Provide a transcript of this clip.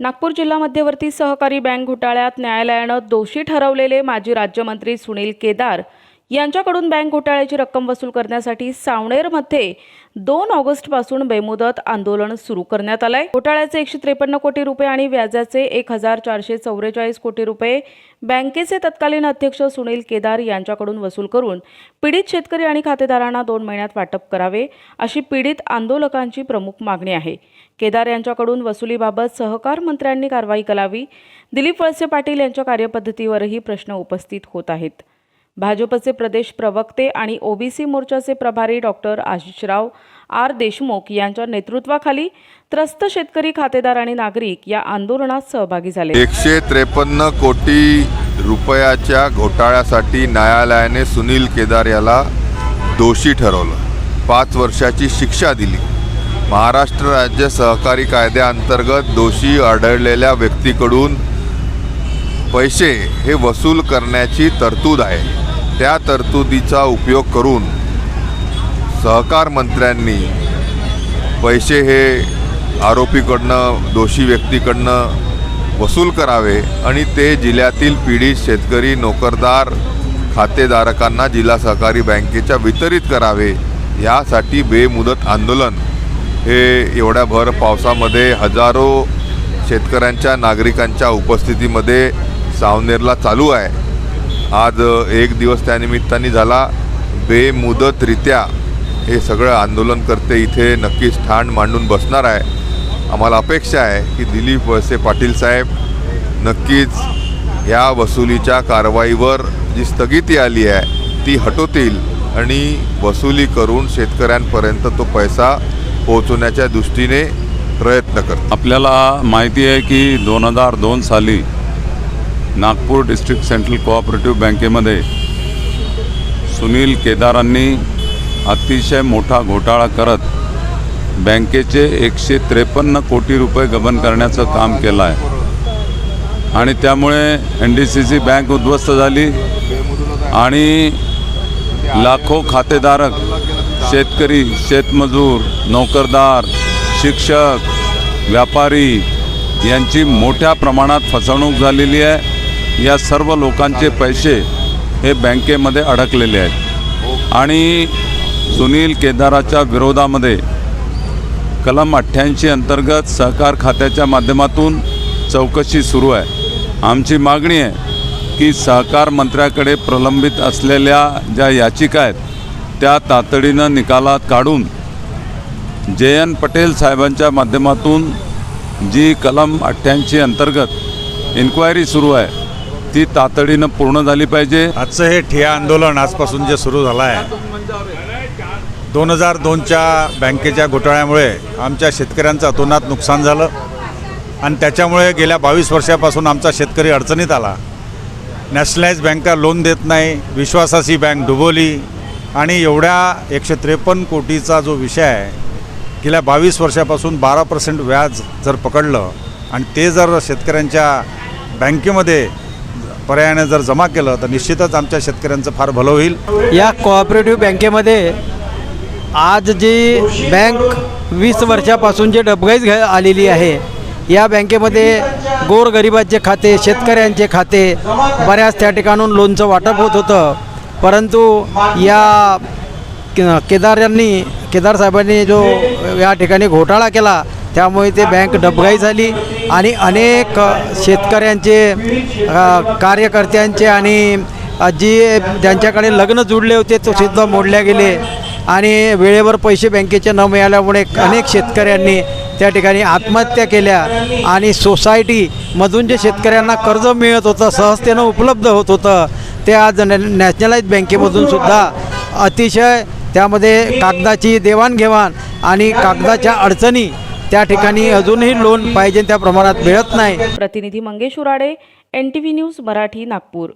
नागपूर जिल्हा मध्यवर्ती सहकारी बँक घोटाळ्यात न्यायालयानं दोषी ठरवलेले माजी राज्यमंत्री सुनील केदार यांच्याकडून बँक घोटाळ्याची रक्कम वसूल करण्यासाठी सावणेरमध्ये दोन ऑगस्टपासून बेमुदत आंदोलन सुरू करण्यात आलंय. घोटाळ्याचे एकशे त्रेपन्न कोटी रुपये आणि व्याजाचे एक हजार चारशे चौवेचाळीस कोटी रुपये बँकेचे तत्कालीन अध्यक्ष सुनील केदार यांच्याकडून वसूल करून पीडित शेतकरी आणि खातेदारांना दोन महिन्यात वाटप करावे अशी पीडित आंदोलकांची प्रमुख मागणी आहे. केदार यांच्याकडून वसुलीबाबत सहकार मंत्र्यांनी कारवाई करावी. दिलीप वळसे पाटील यांच्या कार्यपद्धतीवरही प्रश्न उपस्थित होत आहेत. भाजपचे प्रदेश प्रवक्ते आणि ओबीसी मोर्चाचे प्रभारी डॉक्टर आशिषराव आर देशमुख यांच्या नेतृत्वाखाली त्रस्त शेतकरी खातेदार आणि नागरिक या आंदोलनात सहभागी झाले. एकशे त्रेपन्न कोटी रुपयाच्या घोटाळ्यासाठी न्यायालयाने सुनील केदार याला दोषी ठरवलं. पाच वर्षाची शिक्षा दिली. महाराष्ट्र राज्य सहकारी कायद्याअंतर्गत दोषी आढळलेल्या व्यक्तीकडून पैसे हे वसूल करण्याची तरतूद आहे. त्या तरतुदीचा उपयोग करून सहकार मंत्र्यांनी पैसे हे आरोपीकडनं दोषी व्यक्तीकडनं वसूल करावे आणि ते जिल्ह्यातील पीडित शेतकरी नोकरदार खातेधारकांना जिल्हा सहकारी बँकेच्या वितरित करावे. यासाठी बेमुदत आंदोलन. हे एवढ्या भर पावसामध्ये हजारो शेतकऱ्यांच्या नागरिकांच्या उपस्थितीमध्ये सावनेरला चालू आहे. आज एक दिवस त्यानिमित्ताने झाला. बेमुदतरित्या हे सगळं आंदोलनकर्ते इथे नक्कीच ठाण मांडून बसणार आहे. आम्हाला अपेक्षा आहे की दिलीप वळसे पाटील साहेब नक्कीच या वसुलीच्या कारवाईवर जी स्थगिती आली आहे ती हटवतील आणि वसुली करून शेतकऱ्यांपर्यंत तो पैसा पोहोचवण्याच्या दृष्टीने प्रयत्न करतो आपल्याला माहिती आहे की दोन हजार दोन साली नागपूर डिस्ट्रिक्ट सेंट्रल कोऑपरेटिव्ह बँकेमध्ये सुनील केदारांनी अतिशय मोठा घोटाळा करत बँकेचे एकशे त्रेपन्न कोटी रुपये गबन करण्याचं काम केलं आहे आणि त्यामुळे N D C C bank उद्ध्वस्त झाली आणि लाखो खातेधारक शेतकरी शेतमजूर नोकरदार शिक्षक व्यापारी यांची मोठ्या प्रमाणात फसवणूक झालेली आहे. या सर्व लोकांचे पैसे हे बँकेमध्ये अडकलेले आहेत. आणि सुनील केदाराच्या विरोधामध्ये कलम अठ्ठ्याऐंशी अंतर्गत सहकार खात्याच्या माध्यमातून चौकशी सुरू आहे. आमची मागणी आहे की सहकार मंत्र्याकडे प्रलंबित असलेल्या ज्या याचिका आहेत त्या तातडीनं निकालात काढून जे एन पटेल साहेबांच्या माध्यमातून जी कलम अठ्ठ्याऐंशी अंतर्गत इन्क्वायरी सुरू आहे ती तातडीनं पूर्ण झाली पाहिजे. आजचं हे ठिया आंदोलन आजपासून जे सुरू झालं आहे दोन हजार दोनच्या बँकेच्या घोटाळ्यामुळे आमच्या शेतकऱ्यांचं अतोनात नुकसान झालं आणि त्याच्यामुळे गेल्या बावीस वर्षापासून आमचा शेतकरी अडचणीत आला. नॅशनलाइज बँका लोन देत नाही विश्वासाची बँक डुबवली आणि एवढ्या एकशे त्रेपन्न कोटीचा जो विषय आहे गेल्या बावीस वर्षापासून बारा पर्सेंट व्याज जर पकडलं आणि ते जर शेतकऱ्यांच्या बँकेमध्ये पर्यायाने जर जमा केलं तर निश्चितच आमच्या शेतकऱ्यांचं फार भलं होईल. या कोऑपरेटिव्ह बँकेमध्ये आज जी बँक वीस वर्षापासून जे डबघाईच घ्या आलेली आहे या बँकेमध्ये गोरगरिबाचे खाते शेतकऱ्यांचे खाते बऱ्याच त्या ठिकाणून लोनचं वाटप होत होतं. परंतु या केदार यांनी केदार साहेबांनी जो या ठिकाणी घोटाळा केला त्यामुळे ते बँक डबघाई झाली. आणि अनेक शेतकऱ्यांचे कार्यकर्त्यांचे आणि जी ज्यांच्याकडे लग्न जुडले होते तो सुद्धा मोडल्या गेले. आणि वेळेवर पैसे बँकेचे न मिळाल्यामुळे अनेक शेतकऱ्यांनी त्या ठिकाणी आत्महत्या केल्या. आणि सोसायटीमधून जे शेतकऱ्यांना कर्ज मिळत होतं सहजतेनं उपलब्ध होत होतं ते आज नॅ नॅशनलाइज बँकेमधून सुद्धा अतिशय त्यामध्ये कागदाची देवाणघेवाण आणि कागदाच्या अडचणी त्या ठिकाणी अजूनही लोन पाहिजे त्या प्रमाणात मिळत नाही. प्रतिनिधी Mangesh Urade N T V news Marathi Nagpur.